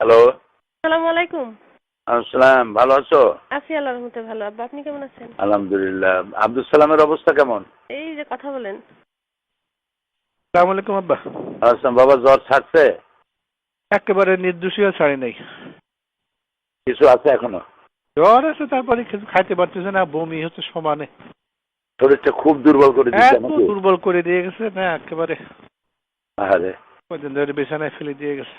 Hello আসসালামু আলাইকুম আসসালাম ভালো আছো? আছি আল্লাহর রহমতে ভালো। আব্বা আপনি কেমন আছেন? আলহামদুলিল্লাহ। আব্দুল সালামের অবস্থা কেমন? এই যে কথা বলেন। সালাম আলাইকুম আব্বা। আসলাম বাবা জ্বর ছাড়ছে? একেবারে নির্দোষীয় ছাড়ি নাই। কিছু আছে এখনও? জ্বর আছে তারপরে কিছু খাইতে পারতেছে না বমি হচ্ছে সমানে। শরীরটা খুব দুর্বল করে দিয়েছে নাকি? দুর্বল করে দিয়ে গেছে না একেবারে। আরে কদিন ধরে বিছানায় ফেলে দিয়ে গেছে।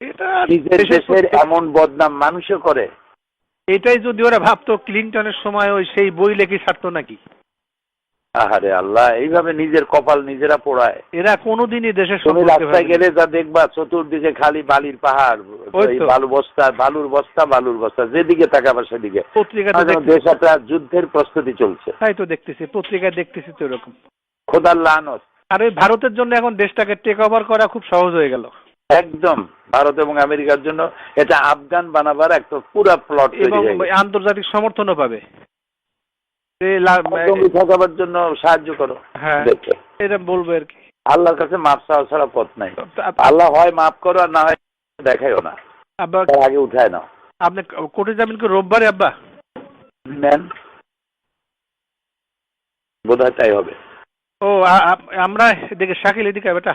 এটা নিজের দেশের দেশের এমন বদনাম মানুষে করে। এটাই যদি ওরা ভাবতো ক্লিনটনের সময় ওই সেই বই লেখি ছাড়তো নাকি? আহারে আল্লাহ এইভাবে নিজের কপাল নিজেরা পোড়ায়। এরা কোনোদিনই দেশের তুমি রাস্তায় গেলে যা দেখবা চতুর্দিকে খালি বালির পাহাড়। বালু বস্তা বালুর বস্তা বালুর বস্তা যেদিকে তাকাবা সেদিকে। দেশ একটা যুদ্ধের প্রস্তুতি চলছে। তাই তো দেখতেছি পত্রিকায় দেখতেছি তো এরকম। খোদার লানত। আর ওই ভারতের জন্য এখন দেশটাকে টেক ওভার করা খুব সহজ হয়ে গেল। একদম ভারত এবং আমেরিকার জন্য এটা আফগান বানাবার একটা পুরা প্লট এবং আন্তর্জাতিক সমর্থনও পাবে। জন্য সাহায্য করো হ্যাঁ এটা বলব আর কি। আল্লাহর কাছে মাপ চাওয়া ছাড়া পথ নাই। আল্লাহ হয় মাফ করো আর না হয় দেখাইও না। আব্বা আগে উঠায় নাও। আপনি কোর্টে যাবেন কি রোববারে আব্বা? নেন। বোধ হয় তাই হবে। ও আমরা এদিকে শাকিল এদিকে বেটা।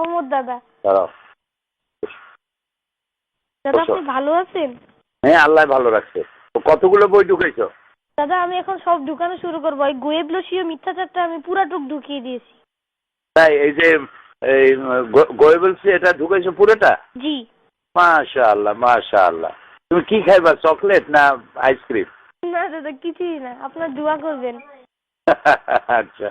রহমত দাদা। দাঁড়াও। দাদা আপনি ভালো আছেন? হ্যাঁ আল্লাহ ভালো রাখছে। কতগুলো বই ঢুকেছো? দাদা আমি এখন সব ঢুকানো শুরু করব। ওই গোয়েবলসীয় মিথ্যাচারটা আমি পুরাটুক ঢুকিয়ে দিয়েছি। তাই এই যে এই গোয়েবলসি এটা ঢুকেছো পুরোটা? জি। মাশা আল্লাহ মাশা আল্লাহ তুমি কি খাইবা চকলেট না আইসক্রিম? না দাদা কিছুই না। আপনার দোয়া করবেন। আচ্ছা।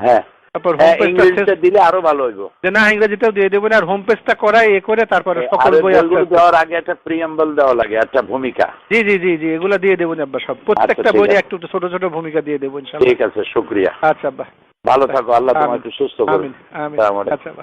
হ্যাঁ। তারপর হোম হ্যাঁ পেজটা দিলে আরও ভালো হইব। যে না ইংরেজিটাও দিয়ে দেবো আর হোম পেজটা করায় এ করে তারপরে সকল বই বইগুলো আস্তে আস্তে- দেওয়ার আগে একটা প্রিয়াম্বল দেওয়া লাগে একটা ভূমিকা। জি জি জি জি এগুলো দিয়ে দেবো না আব্বা সব। প্রত্যেকটা আচ্ছা, বইয়ে একটু ছোট ছোট ভূমিকা দিয়ে দেবো ইনশাল্লাহ ঠিক আছে শুক্রিয়া। আচ্ছা আব্বা। ভালো থাকো আল্লাহ তোমার একটু সুস্থ করো আমিন আমিন। আচ্ছা